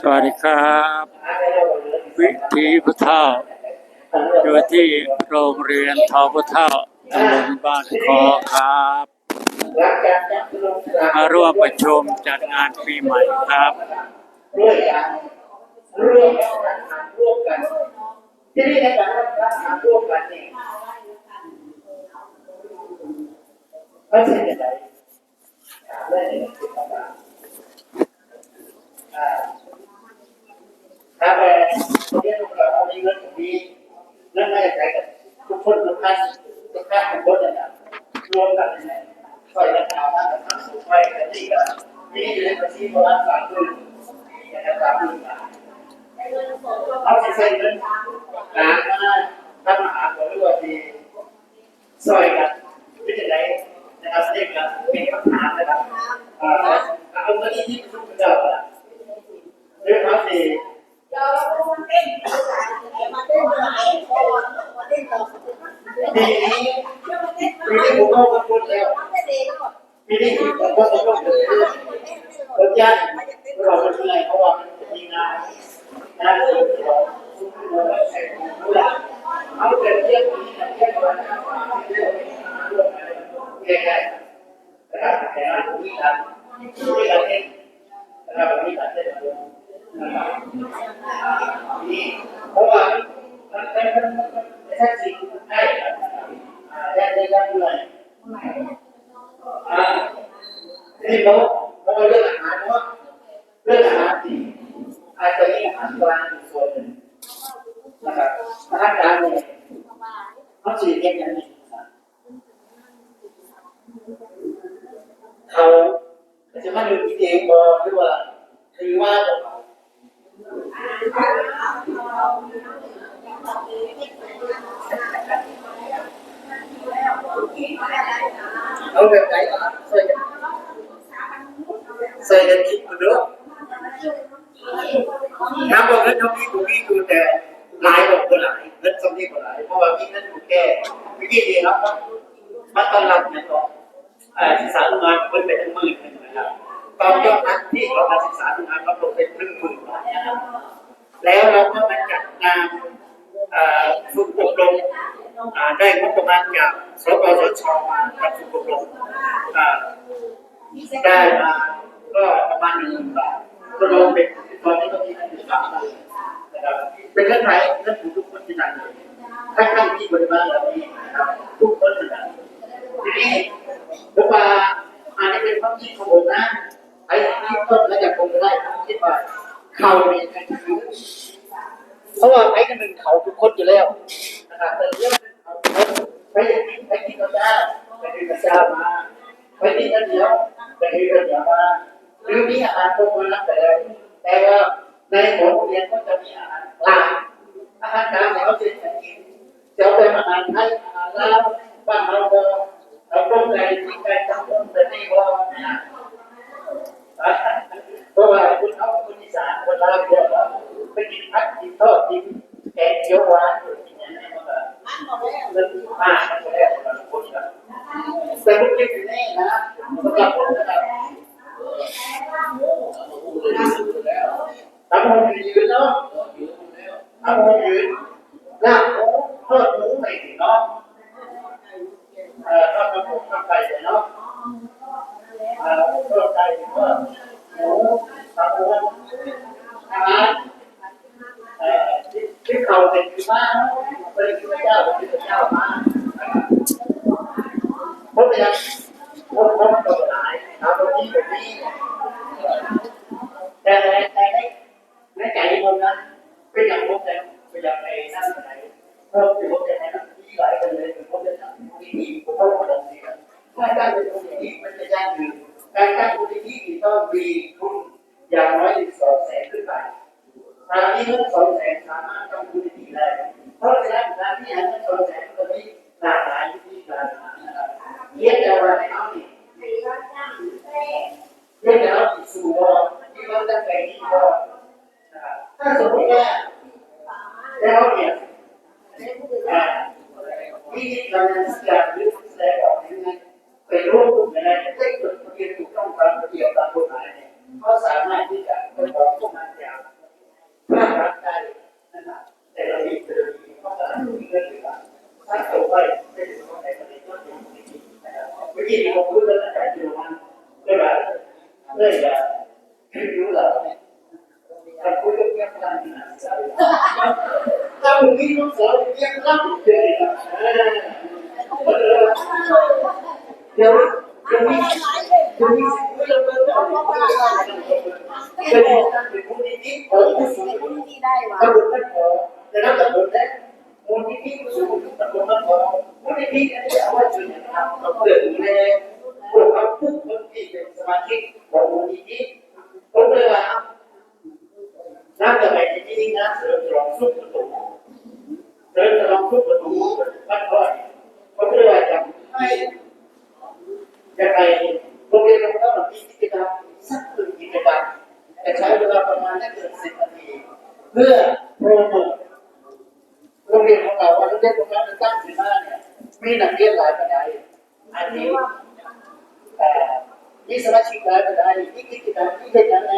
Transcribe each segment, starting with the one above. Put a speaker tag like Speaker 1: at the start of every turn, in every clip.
Speaker 1: สวัสดีครับวิธีพุทธเท่าอยู่ที่โรงเรียนทอพุทธเท่าตำบลบ้านคอครับมาร่วมประชุมจัดงานปีใหม่ครับ
Speaker 2: ด้วยกันร่วมกันทำร่วมกัน ที่นี่ในการทำร่วมกันนี่ไม่ใช่อะไรามได้เลยอ่า ถ้าไปเรียนรู้กับมีเงินมีเงินไม่ใช่กันทุกคนทุกท่านทุกท่านทุกคนนี่ยรวมกันเนี่ยช่วยกันทำทำสุขไปกันนี่ก็มีอยู่ในบัญชีประมาณสามหมื่นนะครับสามหมื่นบาทเอาสิเซ็นเงินร้านมาทำอาหารหรือว่าที่ซอยกันไม่ใช่ไร นะครับเรียกกันเป็นคำถามนะครับอ่าเอาเงินที่ทุกเจ้าละเรื่องเขาสิปีนี้ปีนี้ผมเข้ามาพูดแล้วปีนี้ผมก็ต้องต้องเดินรถยันเราเป็นไงเพราะว่ามันมีงานงานเสริมเราเอาแต่เที่ยงนี้เที่ยงวัน แก่ๆนะครับแต่ละผู้ที่ทำผู้ที่ทำเองนะครับผู้ที่ทำเองนะครับนี่เพราะว่ามันเป็นมันเป็นแค่สิ่งให้ได้ได้ได้ด้วยอ่าที่เขาเขาเรื่องอาหารเนาะเรื่องอาหารดีอาจจะมีอาหารกลางส่วนหนึ่งนะครับอาหารกลางเนี่ยเขาสีเรียกอย่างนี้ เขาจะมาดูที่เองบอหรือว่าคือว่าเขาเอาแบบไหนอะใส่กันใส่กันคิดมาด้วยน้ำบอกเงินท่านี้กูมีกูแต่หลายบอกกูหลายเงินสมที่กูหลายเพราะว่าพี่นั่นกูแก่พี่ดีดีครับมันตอนรับเนี่ยก็ ศึกษาดูงานเพิ่มเป็นหมื่นนะครับตอนยอดนักที่เรามาศึกษาดูงานเราลงเป็นหนึ่งหมื่นบาทนะครับแล้วเราก็มาจัดงานฝึกอบรมได้งบประมาณจากสปสชมาจัดฝึกอบรมได้มาก็ประมาณหนึ่งหมื่นบาทก็รวมเป็นตอนนี้ก็มีเงินอยู่สามหมื่นนะครับเป็นเรื่องไหนเรื่องของทุกคนที่นั่นเลยถ้าท่านที่บริบาลเหล่านี้นะครับทุกคนที่นั่น ทีนี้ผมว่าอันนี้เป็นความคิดของผมนะไอ้ที่ต้นแล้วจากผมได้ผมคิดว่าเขาเนี่ยจะถือเพราะว่าไอ้กันหนึ่งเขาทุกคนอยู่แล้วนะครับแต่เรื่องเขาไปไปกินข้าวเจ้าไปกินข้าวเจ้ามาไปที่นั่นเดียวไปที่นั่นเดียวมาหรือมีอาหารพวกนั้นแต่แต่ว่าในของเรียนก็จะมีอาหารหลากอาหารกลางเนี่ยเขาจะกินจะเป็นอาหารไทยอาหารลาวบ้านเรา เราต้มไก่กินไก่ต้มต้มแต่นี่ก็เพราะว่าคุณเขาคนอีสานคนลาวเยอะแล้วไปกินผัดกินทอดกินแกงเขียวหวานกินอย่างนี้มันก็มันมากมันก็แล้วแต่คนละแต่ลูกคิดอยู่นี่นะสำหรับผมนะครับทำหงยืนเนาะทำหงยืนลา ในใจผมนะเป็นอย่างผมแต่เป็นอย่างในนั่นไหนเพราะที่ผมจะให้มันมีหลายคนเลยผมจะทำที่นี่ผมต้องมาลงที่นั่นถ้าการเป็นคนที่นี่มันจะยั่งยืนการการคนที่นี่ต้องมีทุนอย่างน้อยถึงสองแสนขึ้นไปทางนี้เงินสองแสนสามารถทำคนที่นี่ได้เพราะฉะนั้นการที่หาเงินสองแสนก็มีหลากหลายวิธีการนะครับเรียกแต่ว่าเอาดิเรียกแต่เอาดิสู่ว่าที่เราจะไปที่ว่า ถ้าสมมติว่าแล้วเนี่ยมีกำลังการยึดแสดงออกยังไงไปร่วมกลุ่มยังไงได้จดทะเบียนถูกต้องตามเกี่ยวกับกฎหมายเนี่ยก็สามารถ
Speaker 3: ที่จะ
Speaker 2: ไปร้องพวกมันยาวถ้ารับได้นะครับแต่เราดีคือก็จะมีเรื่องที่ว่าถ้าเข้าไปจะถึงว่าในประเด็นก็ถึงวิธีวิธีของผู้เล่นการอยู่มันเรื่องอะไรเรื่องอะไร ประมาณไม่เกินสิบนาที เพื่อโปรโมทโรงเรียนของเราว่าโรงเรียนของเราจะตั้งขึ้นมาเนี่ยมีนักเรียนหลายประเด็นอันนี้แต่มีสมาชิกหลายประเด็นที่กิจกรรมที่เป็นยังไง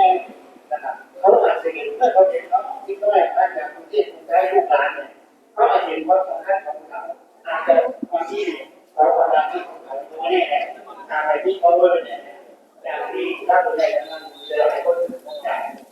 Speaker 2: นะครับเขาอาจจะเห็นเมื่อเขาเห็นเขาที่เขาได้มาจากกรุงเทพกรุงเทพลูกหลานเนี่ยเขาอาจจะเห็นว่าของท่านของเขาอาจจะบางที่เขาประดานที่ของเขาตัวนี้เนี่ยอะไรที่เขาเบอร์เนี่ยอย่างที่ท่านผู้ใหญ่นั้นเจออะไรก็ได้อกสมัยปัญหล้วไม่คุยคนคนไหนคนที่ไปทำงานที่เล่นใจเขาเป็นคนการสามารถจะทำมามาให้กันได้นะครับอ่าย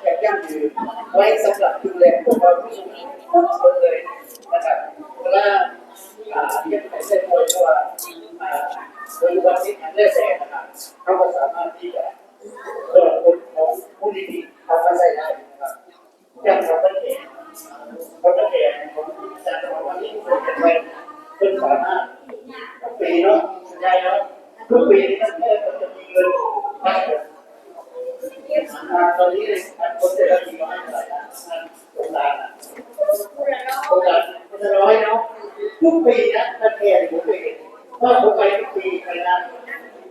Speaker 2: ยั่งยืนไว้สำหรับดูแลพวกเราผู้สูงอายุทุกคนเลยนะครับเวลาอ่าเรียนไปเส้นมวยตัวอ่าโดยวันที่ทำได้แสนนะครับเขาก็สามารถที่จะเปิดคนของผู้ดีๆทำมาใส่ได้นะครับอย่างเราเป็นเองเราเป็นเองของจากวันนี้เป็นไปเป็นสามารถทุกปีเนาะใหญ่เนาะทุกปีนี่ก็แค่จะมีเงินมากอ่า ตอนนี้มันคนจะได้มีน้อยเท่าไหร่นะตรงกางนะโอการจะร้อยเนาะทุกปีนะมันแก่ทุกปีถ้าผมไปทุกปีไปงาน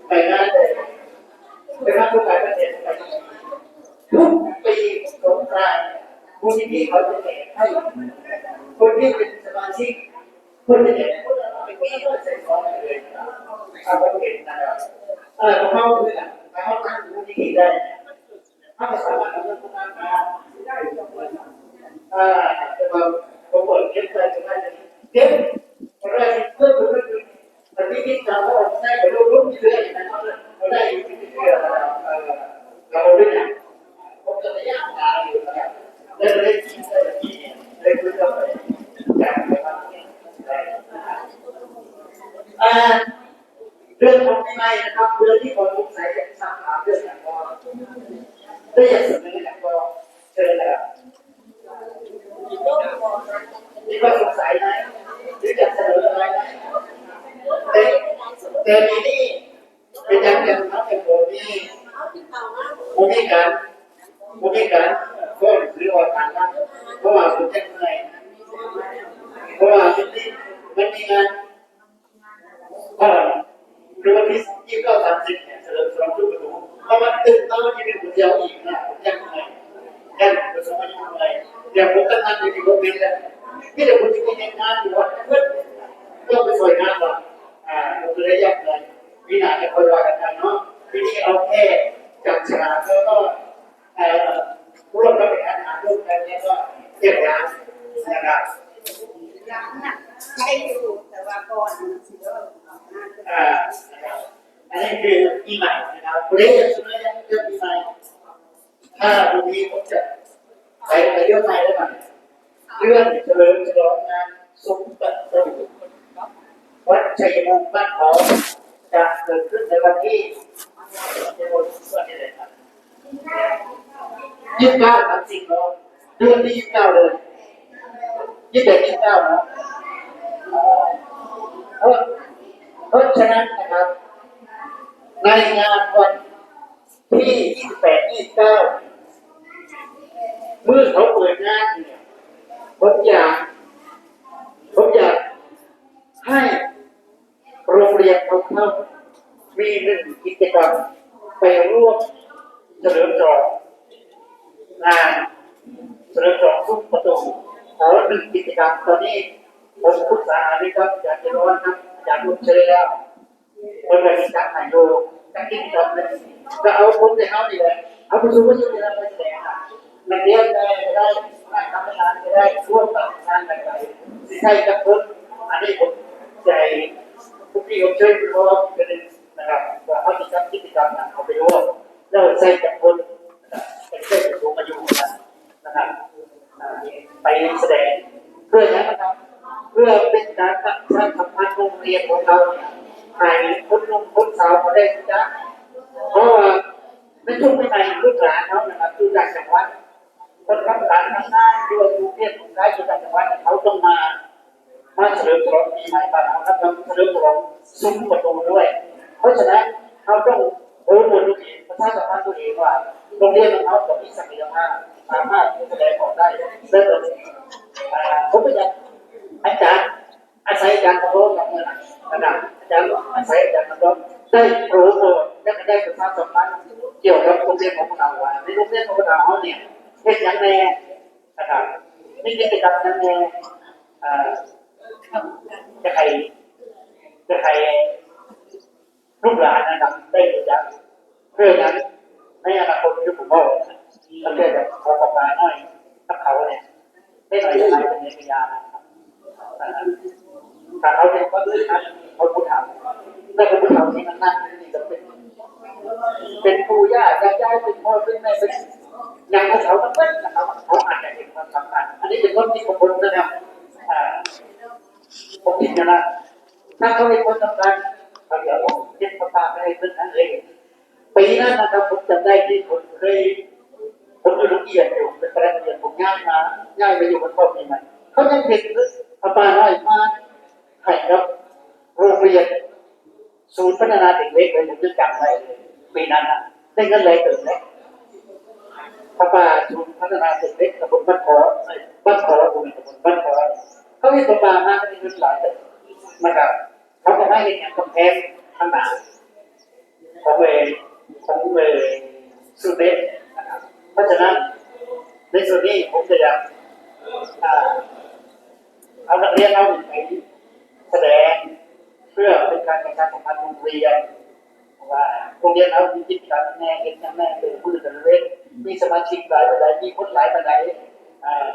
Speaker 2: ไปงานไปงานทุกการะเทศไปทุกปีสงกรานต์มูลนิธิเขาจะแจกให้คนที่เป็นสมาชิกคนจะแจกคนละเป็นปีก็ใส่ซอเลยเอาไปเก็บนะครับเออเขาคือเขาตั้งมูลนิธิได้ ถ้าสามารถทำงานได้อ่าจะมาผมบอเก็บใจจะได้เก็บอะไรเพื่อเพื่อเพื่อแต่ที่คิดจะว่าได้ไปรู้รู้เรื่อยนะเราได้อยู่ที่เรื่อยๆเราเรื่องผมจะไม่ยากงานอยู่นะครับได้ได้คิดได้ที่ได้คุยกันไปอย่างไรบ้างอ่าเรื่องของปีใหม่นะครับเรื่องที่คนสงสัยจะถามเรื่องอย่างก็ ได้อยากเสนออย่างก็เชิญนะครับมีข้อสงสัยไหมหรือจะเสนออะไรไหมแต่แต่มีนี่เป็นอย่างเดียวนะเป็นผมนี่ผมมีการผมมีการฟ้องหรือว่าการนั้นเพราะว่าผมจะเหนื่อยเพราะว่าที่นี่มันมีงานก่อนหรือวันที่ยี่สิบเก้าสามสิบเนี่ยเฉลิมฉลองทุกประตู พอมันตื่นตอนที่เป็นคนเดียวอีกนะผมยังเหนื่อยยังประสบปัญหาอะไรเดี๋ยวผมตั้งงานอยู่ที่โรงเรียนแล้วที่เดี๋ยวคุณจะมีงานอยู่วัดเพื่อนก็ไปสวยงานก่อนอ่าเราจะได้ยับเลยวินาจะคอยว่ากันเนาะทีนี้เอาแค่จับฉลากแล้วก็เอ่อร่วมรับประทานอาหารร่วมกันเนี่ยก็เรียบร้อยนะครับ
Speaker 3: ร้านน่ะใช้อยู่แต่ว่าก่อนสิเริ่มออกมา
Speaker 2: อ่านะครับ อันนี้คือปีใหม่นะครับคุณเล็กจะช่วยเรื่องปีใหม่ถ้าวันนี้ผมจะไปไปเรื่องใหม่ได้ไหมเรื่องเฉลิมฉลองงานสมบัติวัดชัยภูมิบ้านเขาจะเกิดขึ้นในวันที่ในวันยี่สิบเก้าสามสิบเนาะเดือนที่ยี่สิบเก้าเลยยี่สิบเอ็ดยี่สิบเก้าเนาะเพราะเพราะฉะนั้นนะครับ ในงานวันที่ยี่สิบแปดยี่สิบเก้าเมื่อเขาเปิดงานเนี่ยผมอยากผมอยากให้โรงเรียนของเขามีหนึ่งกิจกรรมไปร่วมเฉลิมฉลองงานเสริมสองทุกประตูขอหนึ่งกิจกรรมตอนนี้ผมปรึกษาหารือครับอาจารย์จะร้อนครับอาจารย์รุ่เชยแล้ว คนละกิจกรรมไหนดูตั้งกินจกรรมเลยจะเอาคนในเขาดีเลยเอาผู้สูงอายุที่เราไปแสดงนักเรียนได้ได้ได้ทำงานได้ร่วมกับงงานต่างๆใช่กับคนอันนี้ผมใจทุกที่ผมช่วยเพราะเป็นนะครับว่าเขาจะทำกิจกรรมนั้นเขาไปร่วมแล้วใส่กับคนนะครับเป็นเพื่อนสูงอายุนะครับไปแสดงเพื่อนะครับเพื่อเป็นการประชาสัมพันธ์โรงเรียนของเราเนี่ย ให้คนหนุ่มคนสาวเขาได้รู้จักเพราะว่าในช่วงใหม่ๆลูกหลานเขานะครับอยู่ต่างจังหวัดคนทำงานทำงานด้วยกรุงเทพกรุงเทพอยู่ต่างจังหวัดเขาต้องมามาเฉลิมฉลองปีใหม่บ้านเราครับเราเฉลิมฉลองซุ้มประตูด้วย เพราะฉะนั้นเขาต้องโอ้โหตัวเองประชาสัมพันธ์ตัวเองว่าโรงเรียนของเขาจะมีศักยภาพสามารถแสดงออกได้เริ่มอ่าผมก็อยากอาจารย์อาศัยอาจารย์ทำร้องกับเมื่อไหร่นะครับ จารย์อาศัยอาจารย์ทำร้องได้โปรโมทและก็ได้ประชาสัมพันธ์เกี่ยวกับโรงเรียนของเราว่าในโรงเรียนของเราเนี่ยเฮ็ดย่างแน่นะครับนี่กิจกรรมอย่างแน่จะใครจะใครลูกหลานนะครับได้รู้จักเพื่อนั้นในอนาคตที่ผมบอกประเทศแบบขอประกาศน้อยถ้าเขาเนี่ยได้หน่อยอะไรเป็นพยานนะครับ แต่เราเองก็ด้วยนะคนผู้ถามแต่คนผู้ถามที่มันนั่งนี่จะเป็น เป็นปู่ย่าตายายเป็นพ่อเป็นแม่เป็นอย่างของเขาทั้งนั้นนะครับเขาอาจจะเห็นความสำคัญอันนี้เป็นคนที่ผมนะครับอ่ผมคิดนะ ถ้าเขาเป็นคนสำคัญเขาเดี๋ยวผมเช็ดประกาไปให้เพื่อนนั่นเองปีนั้นนะครับผมจำได้ที่ผมเคยผมอยู่โรงเรียนอยู่เป็นประธานเรียนผมย้ายมาย้ายไปอยู่บนพ่อปีใหม่เขายังเห็นอาปาน้อยมา ให้ครับโรงเรียนศูนย์พัฒนาเด็กเล็กเลยผมจะจำได้เลยปีนั้นนะได้เงินเลยเติมเลยอาปาศูนย์พัฒนาเด็กเล็กตำบลบ้านขอบ้านขอผมตำบลบ้านขอเขาให้ประปามาเป็นเงินหลายเติมนะครับเขาจะให้ในงานกำแพงข้างหน้าของเวของเวสุดเด็ดนะครับเพราะฉะนั้นในส่วนนี้ผมจะอยากเอาเรียนเราไป แสดงเพื่อเป็นการประชาสัมพันธ์โรงเรียนว่าโรงเรียนเรามีกิจกรรมแน่เห็นแน่เป็นผู้ดำเนินมีสมาชิกหลายหลายมีคนหลายปัจจัยอ่า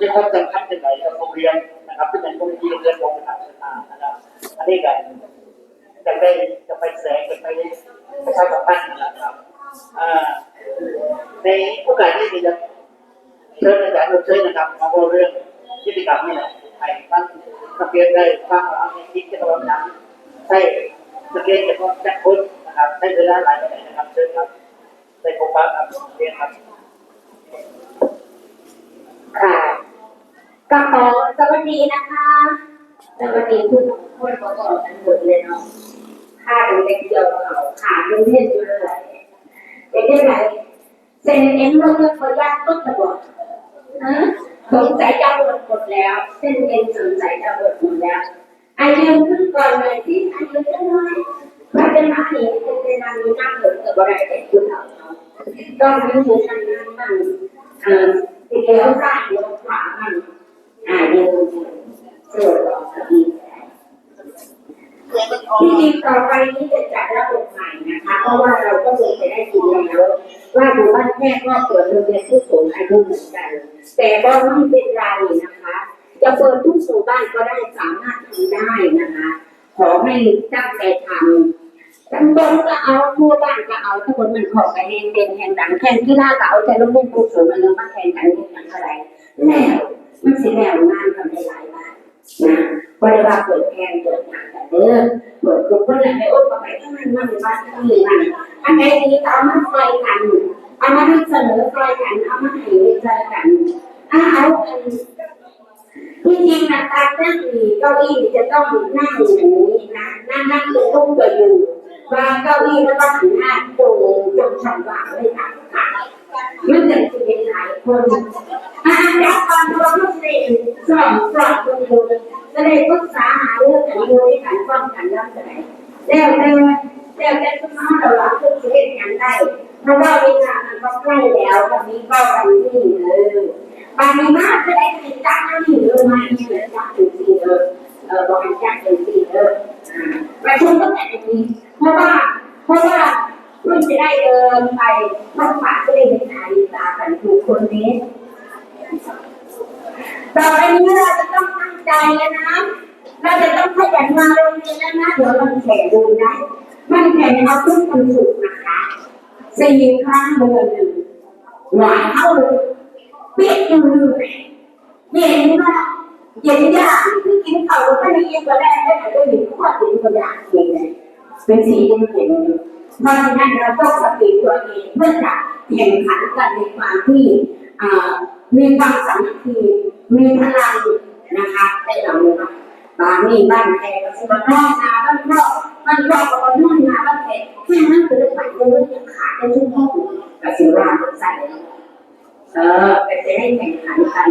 Speaker 2: มีความสำคัญเป็นไหนกับโรงเรียนนะครับเป็นอย่างโรงเรียนโรงเรียนโรงสถานศึกษานะครับอันนี้กันจะไปจะไปแสดงจะไปประชาสัมพันธ์นะครับในโอกาสนี้จะเชิญอาจารย์เชิญนะครับมาพูดเรื่องกิจกรรมนี่แหละให้ท่าน นักเรียนได้ฟังเอาในคิดกันว่านั้นใช่นักเรียนจะต้องจัดคนนะครับใช้เวลาหลายปีนะครับเชิญครับในโครงการครับเรียนครับ
Speaker 4: ค่ะก็ขอสวัสดีนะคะสวัสดีทุกคนประกอบกันหมดเลยเนาะค่าดูเล็กเดียวเขาขาดูเห็นอยู่เลยเด็กได้ไรเซนเอ็นเรื่องเรื่องพยานต้นตะบด สงสัยจะหมดหมดแล้ว เส้นเอ็นสงสัยจะหมดหมดแล้วอายุขึ้นก่อนเลยที่อายุจะน้อยว่าจะมาหนีเป็นนางนี้นั่งเหมือนกับอะไรแต่คุณเขาต้องมีหมูนั่งนั่งนั่งเอ่อเลี้ยวซ้ายเลี้ยวขวามันอ่าเดี๋ยวตรวจสอบคดีที่ ที่จริงต่อไปนี้จะจัดระบบใหม่นะคะ เพราะว่าเราก็เคยไปได้ยินแล้ว ว่าหมู่บ้านแพทย์ก็เปิดโรงเรียนผู้สูงอายุเหมือนกัน แต่ก็ไม่เป็นไรนะคะ จะเปิดทุกหมู่บ้านก็ได้สามารถทำได้นะคะ ขอให้ตั้งใจทำตำบลก็เอาทั่วบ้านก็เอาทั้งหมดมันขอไปแหงเด่นแห่งดังแข่งกีฬาก็เอาแต่โรงเรียนผู้สูงอายุมาแข่งกันแข่งกันอะไรแล้วมันสิแล้วงานทำได้หลายบาทนะบริวารเปิดแทนเปิดงาน เด้อเปิดกลุ่มคนไหนไปโอ้ก็ไปทั้งนั้นมันบ้านทั้งนี้มันอันไหนดีก็เอามาใส่กันเอามาให้เสนอใส่กันเอามาให้ใส่กันอ่าเอาที่จริงนะการนั่งนี่เก้าอี้จะต้องนั่งอย่างนี้นะนั่งนั่งคือตุ้มตัวอยู่วางเก้าอี้แล้วก็หันหน้าตรงตรงช่องว่างเลยค่ะ มันจะเป็นหลายคนอาจารย์ก่อนรวมลูกศิษย์สองปลอดคนดูจะได้ปรึกษาหาเรื่องกันดูที่ขันป้องกันรับได้แล้วแต่แล้วแต่คุณน้องเราหลังทุกชีวิตกันได้เพราะว่าเวลามันก็ใกล้แล้ววันนี้ก็วันที่เออบางมากจะได้เป็นจ้งนั่นอยู่เลยมาเนี่ยเลยจ้างถึงเออเออบริจาคถึงเออประชุมตั้งแต่นี้เพราะว่าเพราะว่า เพื่อจะได้เดินไปมันฝากจะได้เห็นนาฬิกากันทุกคนนี้ต่อไปนี้เราจะต้องตั้งใจแล้วนะ เราจะต้องขยันมาโรงเรียนแล้วนะ เดี๋ยวมันแข่งดูนะมันแข่งเอาทุกวันศุกนะคะสี่ครั้งเดือนหนึ่งหวานเท่าเลยเปียกอยู่เลยเย็นมากเย็นยากที่กินข้าก็ไม่เย็นก็ได้ได้แต่ได้ยินข้อถึงก็อยากเย็นเลย เป็นสีเย็นเย็นเพราะฉะนั้นเราต้องสติตัวเองเพื่อจะแข่งขันกันในความที่มีความสามัคคีมีพลังนะคะในเรานะคะบ้านนี่บ้านแขกสมน้องนาบ้านครอบบ้านครอบกับบ้านน้องนาบ้านแขกแค่นั้นคือไปเลยขาดในทุกห้องกสิราใส่เออเป็นจะได้แข่งขันกัน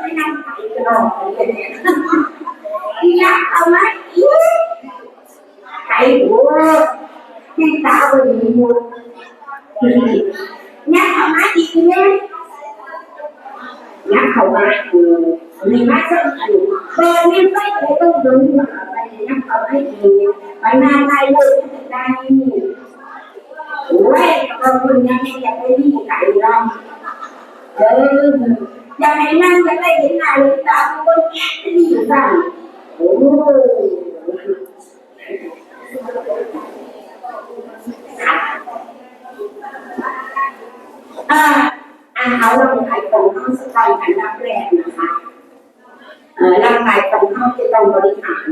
Speaker 4: ไม่นั่งไปกระโดดกันเนี่ยอยากเอาไหม cái của nhân tạo về nhị một nhắc họ má chị nhé nhắc họ má thì mình má sân thì tôi nên tôi thấy tôi đúng mà nhắc họ má thì phải mang tay lên tay ủa con mình nhắc hay là đi gì tại đâu. Ừ. Giờ này mang cái tay thế nào cũng tạo con cái gì vậy ủa. À อาหารร่างกายของเขาสกายอันดับแรกนะคะเอ่อร่างกายของเขาจะต้องบริหาร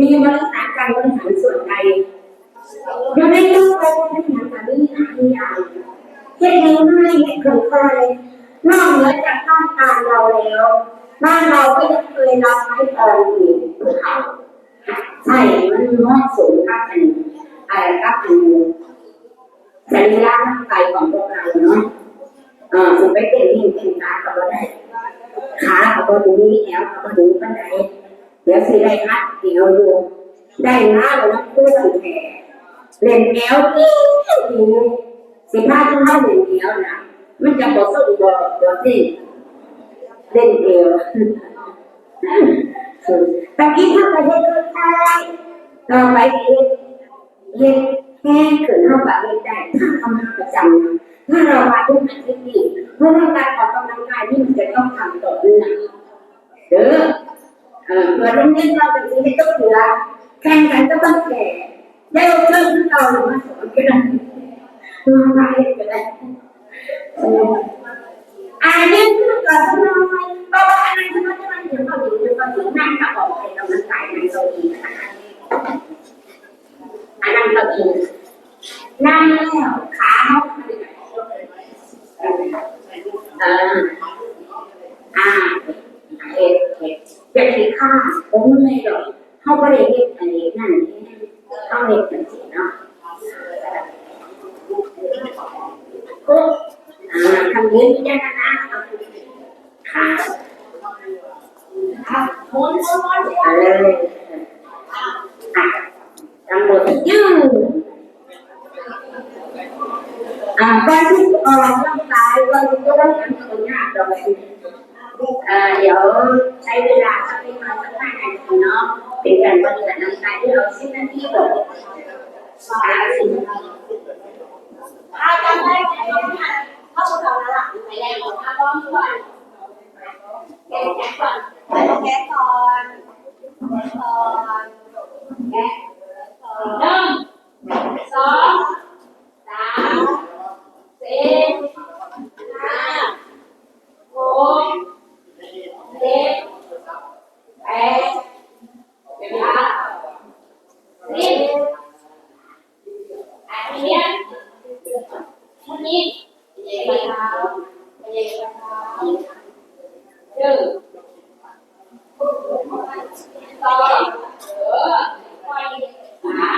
Speaker 4: มีบริหารการบริหารส่วนใดอยู่ในโลกเราบริหารการบริหารอย่างเช่นนี้ไม่ให้เคยเคยนอกเหนือจากต้องการเราแล้ว บ้านเราก็ยังเคยรับไม้ตองอีกภูเขา ใช่มันเหมาะสมกับเป็นอะไรกับเป็นสรีระร่างกายของพวกเราเนาะเออผมไปเต้นหิ้งเต้นขากับเราได้ขากับเราดูนี่แอวกับเราดูปันไดเดี๋ยวสิได้ฮัดเดี๋ยวดูได้หน้าแล้วนะคู่กันแขเล่นแอวนี่สิพาทุกท่านเล่นแอวนะมันจะบอกสู้บอกบอกสิเล่นแอว ตะกี้ถ้าไปเฮ็ดก็ตายต่อไปเฮ็ดเฮ็ดแห้งขึ้นเท่ากับเฮ็ดได้ถ้าทำงานประจำถ้าเรามาทุกอาทิตย์นี่เพราะว่าการออกกำลังกายนี่มันจะต้องทำต่อเนื่องเด้อเออเมื่อโรงเรียนเราเป็นที่ต้องเหลือแข่งกันก็ต้องแข่งได้โอกาสที่เราหรือมาสอนกันได้มามาเรียนกันได้อออ่าเรียนขึ้นก่อนสักหน่อยเพราะว่าอะไรที่มันจะมันเดี๋ยวก็ดีเดี๋ยวก็ดีนั่งกับออกไปกำลังกายในโซนนี้นะคะอันนั้นก็ดีนั่งแล้วขาเขาอ่าอ่าเอ็ดเอ็ดอย่าคิดค่าผมไม่หรอกเขาไม่ได้เฮ็ดอันนี้นั่นเขาเฮ็ดกันสิเนาะก็อ่าทำนี้ไม่ได้นะนะค่ะ เอาเลยอะทำหมดยืดอ่าการที่ออกร่างกายเราจะต้องทำตัวหน้าเราเองอ่าเดี๋ยวใช้เวลาสักประมาณสักห้านาทีเนาะเป็นการบริหารร่างกายที่เราสิบนาทีก่อนอ่าสิบนาที
Speaker 3: อาจารย์ได้ไหมเข้าไปตอนนั้นหลังไปแล้วมาบ้องก่อ แกะแกะก่อนแกะก่อนแกะก่อนแกะหนึ่งสองสามสี่ห้าหกเจ็ดแปดเก้าสิบอันนี้วันนี้เย็นเช้าเย็นเช้า หนึ่งสองสาม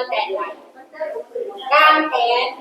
Speaker 3: and that. Come and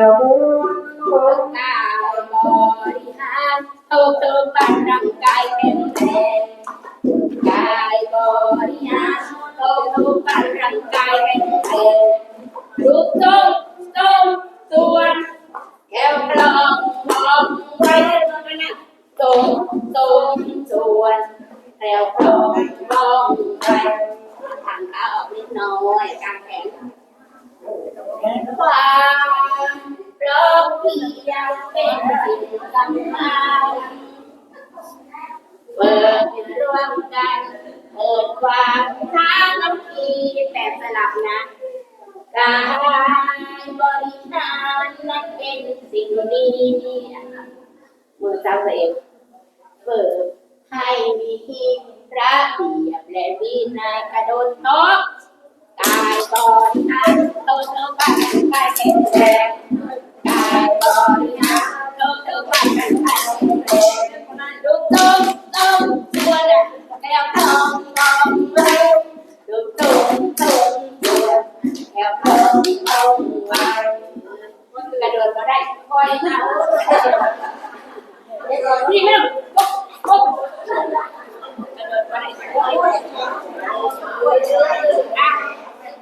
Speaker 3: travel เร็วเปิดให้มีที่ระเบียบและวินัยกระโดดโต๊ะกายตอนนี้รโลกเท่ากันกายแข็งตายตอนนี้รโลกเท่ากันกายแข็งแรงลุกตุ้มตุ้มตัวนะแล้วทองทองไว้ลุกตุ้มตุ้มตัวแล้วทองทองมันกระโดดมาได้ค่อยเอา โ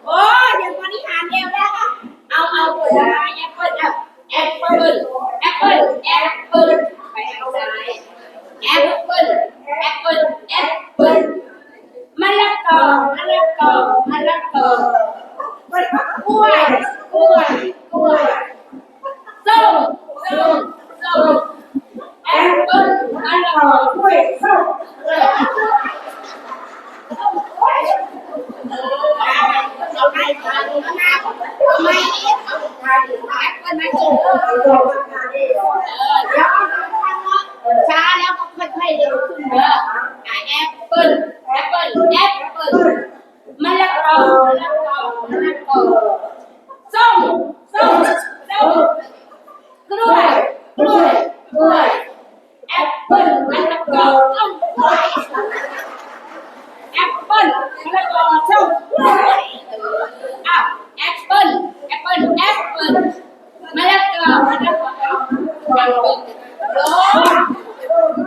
Speaker 3: อ้เดี๋ยนนี้หาเดียวแล้วเอาเอาเปิดอะไรแอปเปิลแอปเปิลแอปเปิลแอปเปิลไปทางซ้ายแอปเปิลแอปเปิลแอปเปิลมะละกอมะละกอมะละกอกล้วยกล้วยกล้วย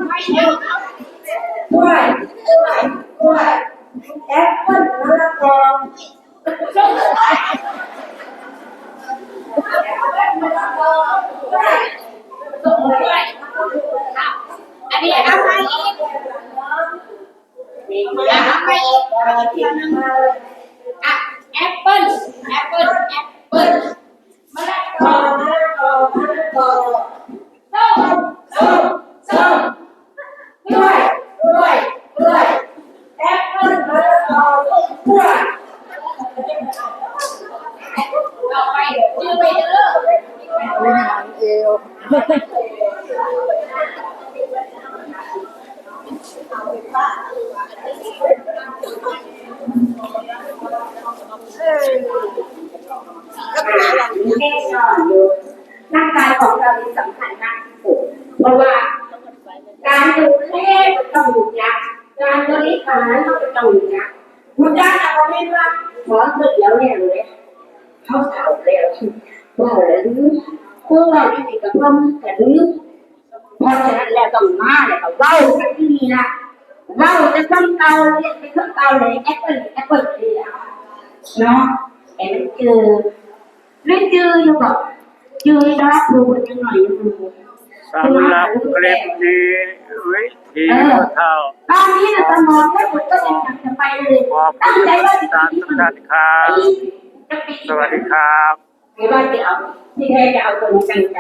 Speaker 3: ไม่เร็ว
Speaker 4: ถ้วยถ้วยถ้วยแอปเปิ้ลมะละกอ
Speaker 3: ส้ม ส่งด้วยอะอันนี้เอาไปอีกอะเอาไปอีกเอาอีกทีนึงอะแอปเปิ้ลแอปเปิ้ลแอปเปิ้ลมะละกอ
Speaker 4: มะละกอมะละกอ
Speaker 3: ส้มส้มส้ม
Speaker 4: กล้วยกล้วยกล้วยแอปเปิ้ลมะละกอกล้วย
Speaker 3: เอาไปยืนไปเด้อ
Speaker 4: แน่นอนอยู่ร่างกายของเรานี่สำคัญมากที่สุดเพราะว่าการดูแลมันต้องอยู่ยักการบริหารมันก็ต้องอยู่ยักษ์คุณย่าเอาไม่ว่าขอเถอะเดี๋ยวเนี่ยเลยเขาเข่าแล้วว่าแล้วพวกเราที่ติดกับพ่อมแต่ลืมพราะฉะนั้นแล้วต้องมาเลยค่ะเว้าสักทีละเว้าจะต้องเตาเรียกเป็นเครื่องเตาเลยแอปเปิลแอปเปิลดีแล้ว เนาะแอนเจอเล่นเจออยู่บอกเจอแล้วดูยังหน่อยยังดู
Speaker 1: สำหรับคลิปนี้วิธีผู้เฒ่า
Speaker 4: ตอนนี้นะสมองไม่หมดก็ยังอยากจะไปเลย
Speaker 1: ขอบ
Speaker 4: ตั้ง
Speaker 1: คุณ
Speaker 4: ใจว่าจะ
Speaker 1: ท่านทุกท่านครับ
Speaker 4: จะปี
Speaker 1: สวัสดีครับ
Speaker 4: ไม่ว่าจะเอาที่แท้จะเอาคนกันใจ